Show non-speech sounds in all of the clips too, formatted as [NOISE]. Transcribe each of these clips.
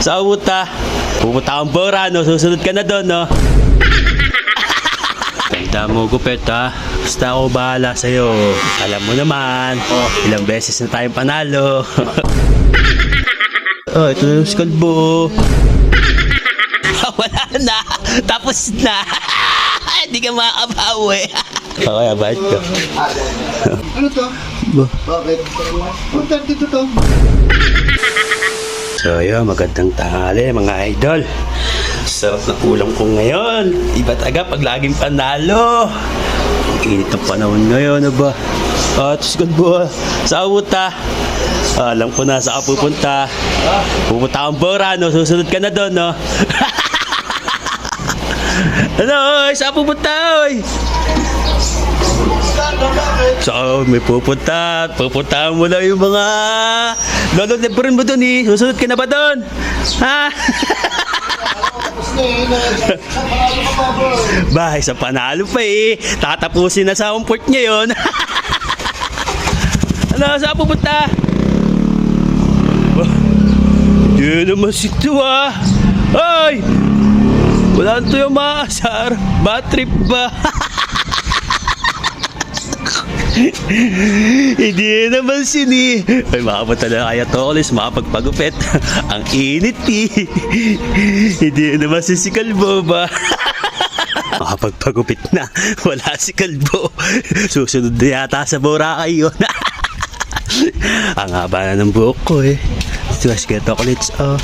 Sa uta. Pupunta kang Bora, no? Susunod ka na doon, no? [LAUGHS] Ganda mo, gupit, ha? Basta ako bahala sa'yo. Alam mo naman, ilang beses na tayong panalo. [LAUGHS] oh, ito na yung skalbo. [LAUGHS] Wala na. Tapos na. Hindi ka makakabawi. Okay, abad ka. Ano to? Ba? Bakit? Punta dito to. So yun, magandang tanghali mga idol. Sarap na ulam ko ngayon. Iba taga pag laging panalo. Ang init ng panahon ngayon, ano ba? Uh, ba? Sa uta. Alam ko na ka pupunta. Pupunta kang Bora, no? Susunod ka na doon, no? [LAUGHS] ano, oy? Saan pupunta, oy? So, may pupunta. Pupuntahan mo na yung mga lolo liburin mo doon eh. Susunod ka na ba doon? Ha? [LAUGHS] Bahay sa panalo pa eh. Tatapusin na sa umport niya yun. [LAUGHS] ano, saan pupunta? Hindi naman si ah. Ay! Wala nito yung maasar. Bad trip ba? [LAUGHS] [LAUGHS] Hindi naman sini. Ay, makapunta na kaya Tokolis, makapagpagupit. [LAUGHS] Ang init eh. [LAUGHS] Hindi naman si si Kalbo ba? Makapagpagupit na. Wala si Kalbo. Susunod na yata sa Boracay yun. Ang haba na ng buhok ko eh. Tapos kaya Tokolits, oh.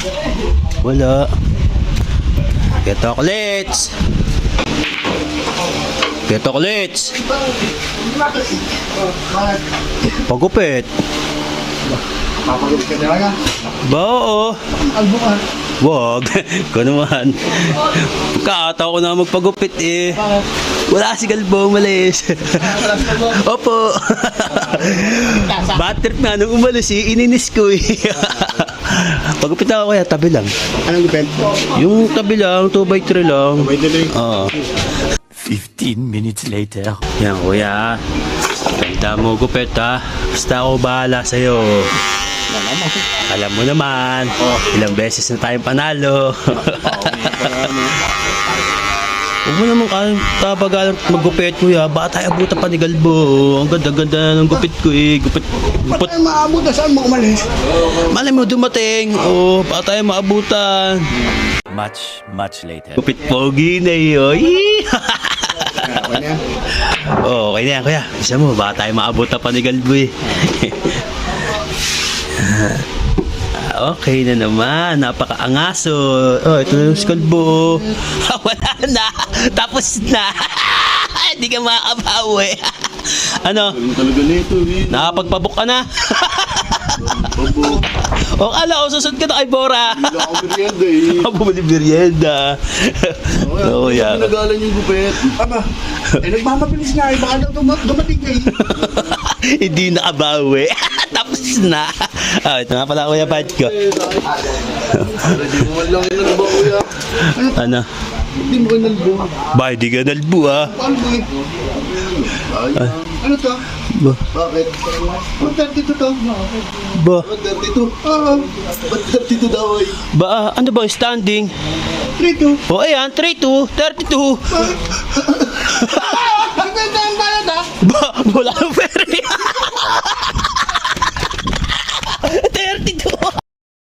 Wala. Kaya Tokolits. Tokolits. Bakit? Pagupit. Papagulit ka talaga. Ba, oo. Albo ka. Wag. [LAUGHS] Ko naman. Kakataw ko na magpagupit eh. Wala si Galbo, mo. [LAUGHS] Opo. [LAUGHS] Trip na nung umalis eh. Ininis ko eh. Pagupit ako kaya tabi lang. Anong gupit? Yung tabi lang, 2x3 lang. May delay. Oo. 15 minutes later. Yan kuya. Ganda mo gupit ha. Basta ako bahala sa'yo. Alam mo naman, ilang beses na tayong panalo. [LAUGHS] Huwag mo naman ka- kabagalan maggupit kuya. Baka tayo abutan pa ni Galbo. Ang ganda-ganda ng gupit ko eh. Gupit, gupit. Ay, maabot na saan mo umalis? Malay mo dumating. Oo, baka tayo maabutan. Much, much later. Gupit pogi na yun. [LAUGHS] Na. [LAUGHS] Oo, okay na yan, kuya. Isa mo, baka tayo maabutan pa ni Galbo eh. [LAUGHS] Okay na naman. Napakaangaso. Oh, ito na yung skalbo. [LAUGHS] Wala na. Tapos na. Hindi ka makakabawi. ano? Ang talaga nito eh. Nakapagpabok ka na? Babo. O kala ko, susunod ka na kay Bora. Wala ako merienda eh. Ako bumili merienda. Oo, yan. Pinagalan yung gupit. Aba, eh nagmamabilis nga eh. Baka daw dum- dumating eh. [LAUGHS] Hindi nakabawi. [LAUGHS] Tapos na. Ah, ito nga pala kuya Pat ko. Hindi mo man lang kuya. Ano? Hindi mo inalbo. Ba, hindi ka nalbu ah. Ba eh? Ay, ano to? Ba, Bakit? Ba't 32 to? ba, Ba't 32? Oo. Ba't 32 daw ay? ba, ah, ano ba, standing? 32. O ayan, 3-2, 32. [LAUGHS] Ang ganda ang bayad ah! Ba, wala ang pera.